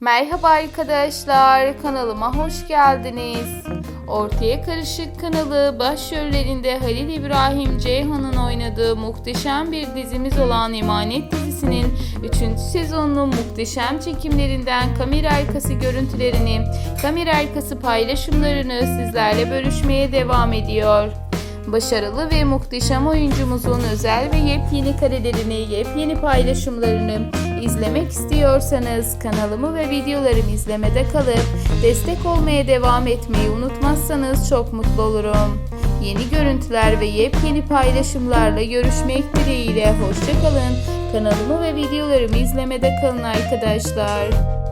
Merhaba arkadaşlar, kanalıma hoş geldiniz. Ortaya Karışık kanalı başrollerinde Halil İbrahim Ceyhan'ın oynadığı muhteşem bir dizimiz olan Emanet dizisinin 3. sezonunun muhteşem çekimlerinden kamera arkası görüntülerini, kamera arkası paylaşımlarını sizlerle bölüşmeye devam ediyor. Başarılı ve muhteşem oyuncumuzun özel ve yepyeni karelerini, yepyeni paylaşımlarını izlemek istiyorsanız kanalımı ve videolarımı izlemede kalıp destek olmaya devam etmeyi unutmazsanız çok mutlu olurum. Yeni görüntüler ve yepyeni paylaşımlarla görüşmek dileğiyle hoşçakalın. Kanalımı ve videolarımı izlemede kalın arkadaşlar.